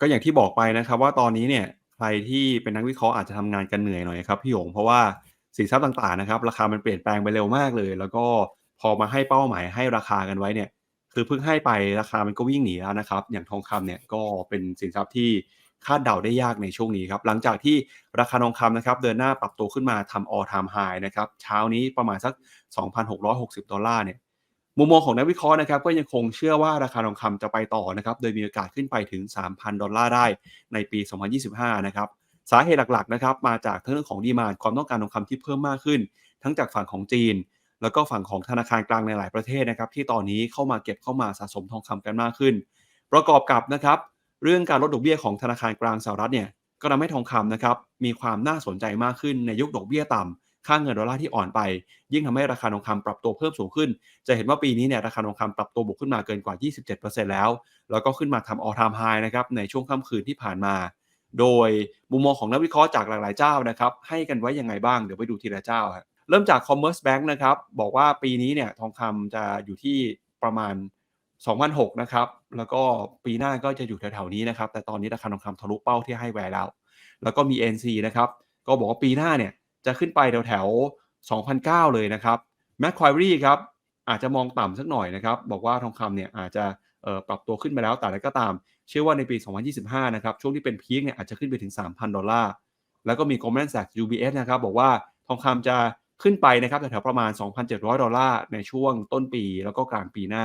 ก็อย่างที่บอกไปนะครับว่าตอนนี้เนี่ยใครที่เป็นนักวิเคราะห์อาจจะทำงานกันเหนื่อยหน่อยครับพี่หยงเพราะว่าสินทรัพย์ต่างๆนะครับราคามันเปลี่ยนแปลงไปเร็วมากเลย แล้วก็พอมาให้เป้าหมายให้ราคากันไว้เนี่ยคือเพิ่งให้ไปราคามันก็วิ่งหนีแล้วนะครับ อย่างทองคำเนี่ยก็เป็นสินทรัพย์ที่คาดเดาได้ยากในช่วงนี้ครับหลังจากที่ราคาทองคำนะครับเดินหน้าปรับตัวขึ้นมาทำ all time high นะครับเช้านี้ประมาณสัก 2,660 ดอลลาร์เนี่ย มุมมองของนักวิเคราะห์นะครับก็ยังคงเชื่อว่าราคาทองคำจะไปต่อนะครับโดยมีโอกาสขึ้นไปถึง 3,000 ดอลลาร์ได้ในปี 2025 นะครับสาเหตุหลักๆนะครับมาจากเรื่องของดีมาความต้องการทองคำที่เพิ่มมากขึ้น ทั้งจากฝั่งของจีน แล้วก็ฝั่งของธนาคารกลางในหลายประเทศนะครับที่ตอนนี้เข้ามาเก็บเข้ามาสะสมทองคำกันมากขึ้น ประกอบกับนะครับเรื่องการลดดอกเบี้ยของธนาคารกลางสหรัฐเนี่ยก็ทำให้ทองคำนะครับมีความน่าสนใจมากขึ้นในยุคดอกเบี้ยต่ำ ค่าเงินดอลลาร์ที่อ่อนไป ยิ่งทำให้ราคาทองคำปรับตัวเพิ่มสูงขึ้น จะเห็นว่าปีนี้เนี่ยราคาทองคำปรับตัวบวกขึ้นมาเกินกว่า 27%แล้ว แล้วก็ขึ้นมาทำ all time high นะครับในช่วงค่ำคืนที่ผ่านมา โดยมุมมองของนักวิเคราะห์จากหลาย ๆ เจ้านะครับให้กันไว้ยังไงบ้างเดี๋ยวไปดูทีละเจ้าครเริ่มจาก Commerce Bank นะครับบอกว่าปีนี้เนี่ยทองคำจะอยู่ที่ประมาณ2,600นะครับแล้วก็ปีหน้าก็จะอยู่แถวๆนี้นะครับแต่ตอนนี้ราคาทองคำทะลุเป้าที่ให้ไว้แล้ว แล้วก็มี NC นะครับก็บอกว่าปีหน้าเนี่ย จะขึ้นไปแถวๆ2,009 เลยนะครับแมคควายรีครับอาจจะมองต่ำสักหน่อยนะครับ บอกว่าทองคำเนี่ยอาจจะปรับตัวขึ้นไปแล้วแต่อะไรก็ตาม เชื่อว่าในปี 2025 นะครับ ช่วงที่เป็นพีคเนี่ยอาจจะขึ้นไปถึง 3,000 ดอลลาร์ แล้วก็มี Goldman Sachs UBS นะครับ บอกว่าทองคำจะขึ้นไปนะครับแถวๆประมาณ 2,700 ดอลลาร์ ในช่วงต้นปีแล้วก็กลางปีหน้า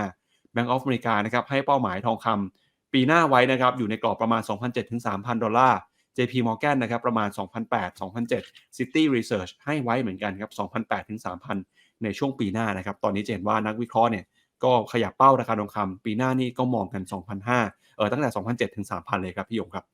Bank of America นะครับให้เป้าหมายทองคำปีหน้าไว้นะครับอยู่ในกรอบประมาณ 2,700ถึง3,000 ดอลลาร์ JP Morgan นะครับประมาณ2,800 2,007 City Research ให้ไว้เหมือนกันครับ2,800ถึง3,000 ในช่วงปีหน้านะครับ ตอนนี้จะเห็นว่านักวิเคราะห์เนี่ยก็ขยับเป้าราคาทองคำปีหน้านี่ก็มองกัน 2,500 เออตั้งแต่2,700ถึง3,000 เลยครับพี่หยงครับ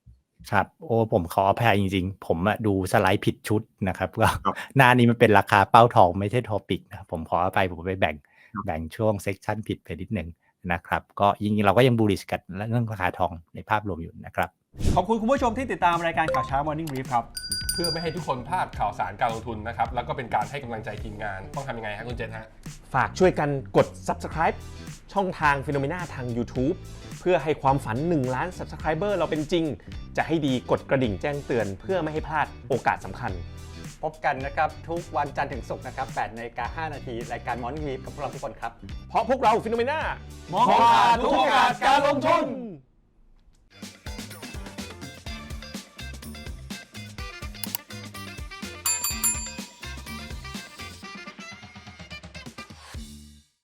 ครับโอ้ผมขออภัยจริงๆ ผมอะดูสไลด์ผิดชุดนะครับก็ครับหน้านี้มันเป็นราคาเป้าทองไม่ใช่ทอปิกนะครับผมขออภัยผมไปแบ่งครับแบ่งช่วงเซกชันผิดไปนิดหนึ่งนะครับ ก็จริงๆเราก็ยังบูริสกันเรื่องราคาทองในภาพรวมอยู่นะครับ ขอบคุณคุณผู้ชมที่ติดตามรายการข่าวเช้า Morning Brief ครับ เพื่อไม่ให้ทุกคนพลาดข่าวสารการลงทุนนะครับ แล้วก็เป็นการให้กำลังใจทีมงาน ต้องทำยังไงฮะคุณเจษฮะ ฝากช่วยกันกด subscribe ช่องทาง p h e n o m e n a ทาง YouTube เพื่อให้ความฝัน 1 ล้าน subscriber เราเป็นจริง จะให้ดีกดกระดิ่งแจ้งเตือน เพื่อไม่ให้พลาดโอกาสสำคัญ พบกันนะครับทุกวันจันทร์ถึงศุกร์นะครับ8นาฬิกา5นาทีรายการ Morning Brief กับพวกเราทุกคนครับ เพราะพวกเรา p h e n o m e n a มองผ่านทุกโอกาสการลงทุน